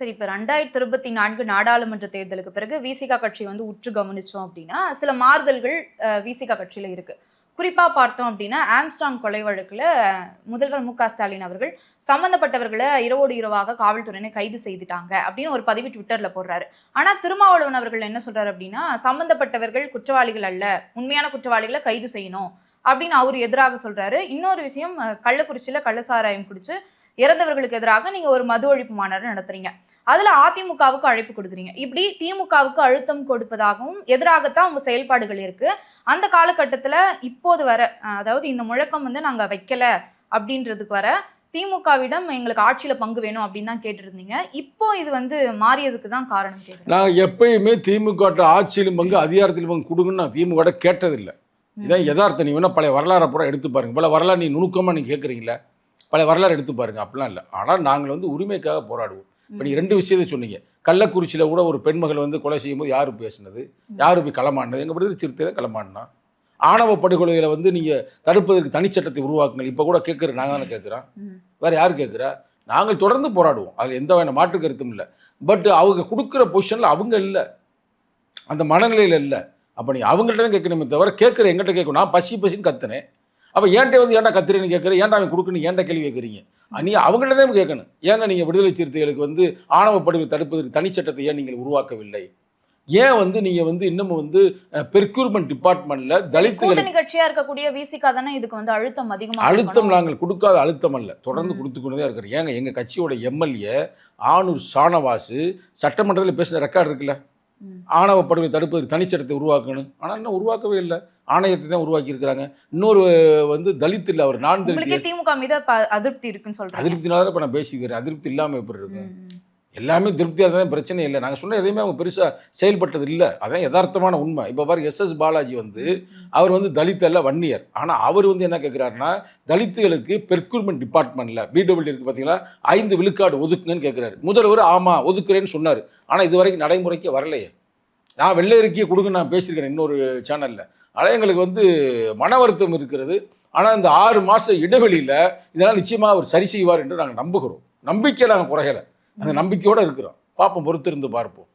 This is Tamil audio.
சரி இப்போ ரெண்டாயிரத்தி இருபத்தி நான்கு நாடாளுமன்ற தேர்தலுக்கு பிறகு விசிகா கட்சி வந்து உற்று கவனிச்சோம் அப்படின்னா சில மாறுதல்கள் விசிகா கட்சியில் இருக்கு. குறிப்பா பார்த்தோம் அப்படின்னா ஆம்ஸ்டாங் கொலை வழக்கில் முதல்வர் மு க ஸ்டாலின் அவர்கள் சம்பந்தப்பட்டவர்களை இரவோடு இரவாக காவல்துறையினர் கைது செய்துட்டாங்க அப்படின்னு ஒரு பதிவு ட்விட்டரில் போடுறாரு. ஆனால் திருமாவளவன் அவர்கள் என்ன சொல்றாரு அப்படின்னா சம்பந்தப்பட்டவர்கள் குற்றவாளிகள் அல்ல உண்மையான குற்றவாளிகளை கைது செய்யணும் அப்படின்னு அவர் எதிராக சொல்றாரு. இன்னொரு விஷயம் கள்ளக்குறிச்சியில் கள்ளசாராயம் குடிச்சு இறந்தவர்களுக்கு எதிராக நீங்க ஒரு மது ஒழிப்பு மாநாடு நடத்துறீங்க. அதுல அதிமுகவுக்கு அழைப்பு கொடுக்குறீங்க. இப்படி திமுகவுக்கு அழுத்தம் கொடுப்பதாகவும் எதிராகத்தான் உங்க செயல்பாடுகள் இருக்கு. அந்த காலகட்டத்துல இப்போது வர அதாவது இந்த முழக்கம் வந்து நாங்க வைக்கல அப்படின்றதுக்கு வர திமுகவிடம் எங்களுக்கு ஆட்சியில பங்கு வேணும் அப்படின்னு தான் கேட்டிருந்தீங்க. இப்போ இது வந்து மாறியதுக்கு தான் காரணம் நாங்கள் எப்பயுமே திமுக ஆட்சியிலும் பங்கு அதிகாரத்திலும் பங்கு கொடுங்கன்னு நான் திமுக கேட்டதில்லை. இதான் யதார்த்தம். நீ வேணா பழைய வரலாறை பூரா எடுத்து பாருங்க. பல வரலாறு நீ நுணுக்கமாக நீ கேட்குறீங்களா பழைய வரலாறு எடுத்து பாருங்க. அப்படிலாம் இல்லை. ஆனால் நாங்கள் வந்து உரிமைக்காக போராடுவோம். இப்போ நீ ரெண்டு விஷயத்தை சொன்னீங்க. கள்ளக்குறிச்சியில் கூட ஒரு பெண்மகள் வந்து கொலை செய்யும்போது யார் பேசுனது? யார் போய் களமாடினது? எங்கள் விடுதலை சிறுத்தை தான் களமாடினா. ஆணவ படுகொலைகளை வந்து நீங்கள் தடுப்பதற்கு தனிச்சட்டத்தை உருவாக்குங்கள். இப்போ கூட கேட்குற நாங்கள் தானே கேட்குறோம். வேறு யார் கேட்குறா நாங்கள் தொடர்ந்து போராடுவோம். அதில் எந்த வகையான மாற்று கருத்தும் இல்லை. பட் அவங்க கொடுக்குற பொசிஷனில் அவங்க இல்லை. அந்த மனநிலையில் இல்லை. அப்போ நீ அவங்கள்ட்ட தான் கேட்கணுமே தவிர கேட்குற எங்கிட்ட கேட்கணும். நான் பசி பசின்னு கத்துனேன் அப்போ ஏன்ட்ட வந்து ஏன்டா கத்துறேன்னு கேட்குறேன் ஏன்டா அவன் கொடுக்கணும் ஏன்டா கேள்வி கேட்குறீங்க நீ அவங்கள்ட்ட தான் கேட்கணும் ஏங்க நீங்கள் விடுதலை சிறுத்தைகளுக்கு வந்து ஆணவ படுகொலை தடுப்பதற்கு தனிச்சட்டத்தை ஏன் நீங்கள் உருவாக்கவில்லை? ஏன் வந்து நீங்கள் வந்து இன்னமும் வந்து பெர்க்யூர்மெண்ட் டிபார்ட்மெண்ட்டில் தலித்துகளுக்கு கூட்டணி கட்சியா இருக்கக்கூடிய விசிகா தானே இதுக்கு வந்து அழுத்தம் அதிகமா அழுத்தம் நாங்கள் கொடுக்காத அழுத்தம் அல்ல. தொடர்ந்து கொடுத்து கொண்டு தான் இருக்கிறோம் ஏங்க எங்கள் கட்சியோட எம்எல்ஏ ஆனூர் ஷானவாசு சட்டமன்றத்தில் பேசின ரெக்கார்டு இருக்குல்ல. ஆணவ படுகொலை தடுப்பதற்கு தனிச்சட்டத்தை உருவாக்கணும். ஆனால் இன்னும் உருவாக்கவே இல்லை. ஆணையத்தை தான் உருவாக்கி இருக்கிறாங்க இன்னொரு வந்து தலித் இல்லை அவர் நான் திமுக மீது அதிருப்தி இருக்குன்னு சொல்றேன் அதிருப்தினால தான் இப்போ நான் பேசிக்கிறேன். அதிருப்தி இல்லாமல் எப்படி இருக்கு எல்லாமே திருப்தியாக தான் பிரச்சனை இல்லை. நாங்கள் சொன்ன எதையுமே அவங்க பெருசாக செயல்பட்டது இல்லை. அதான் யதார்த்தமான உண்மை. இப்போ பாருங்க எஸ்எஸ் பாலாஜி வந்து அவர் வந்து தலித் அல்ல வன்னியர். ஆனால் அவர் வந்து என்ன கேட்குறாருன்னா தலித்துகளுக்கு பெர்க்யூர்மெண்ட் டிபார்ட்மெண்ட்டில் பிடபிள்யூ இருக்குது பார்த்தீங்களா ஐந்து விழுக்காடு ஒதுக்குங்கன்னு கேட்குறாரு முதல்வர் ஆமாம் ஒதுக்குறேன்னு சொன்னார். ஆனால் இது வரைக்கும் நடைமுறைக்கு வரலையே. நான் வெள்ளை அறிக்கையை கொடுங்க நான் பேசியிருக்கிறேன் இன்னொரு சேனலில் ஆனால் எங்களுக்கு வந்து மன வருத்தம் இருக்கிறது. ஆனால் இந்த ஆறு மாத இடைவெளியில் இதெல்லாம் நிச்சயமாக அவர் சரி செய்வார் என்று நாங்கள் நம்புகிறோம். நம்பிக்கை நாங்கள் குறையலை. அந்த நம்பிக்கையோடு இருக்கிறோம். பார்ப்போம் பொறுத்திருந்து பார்ப்போம்.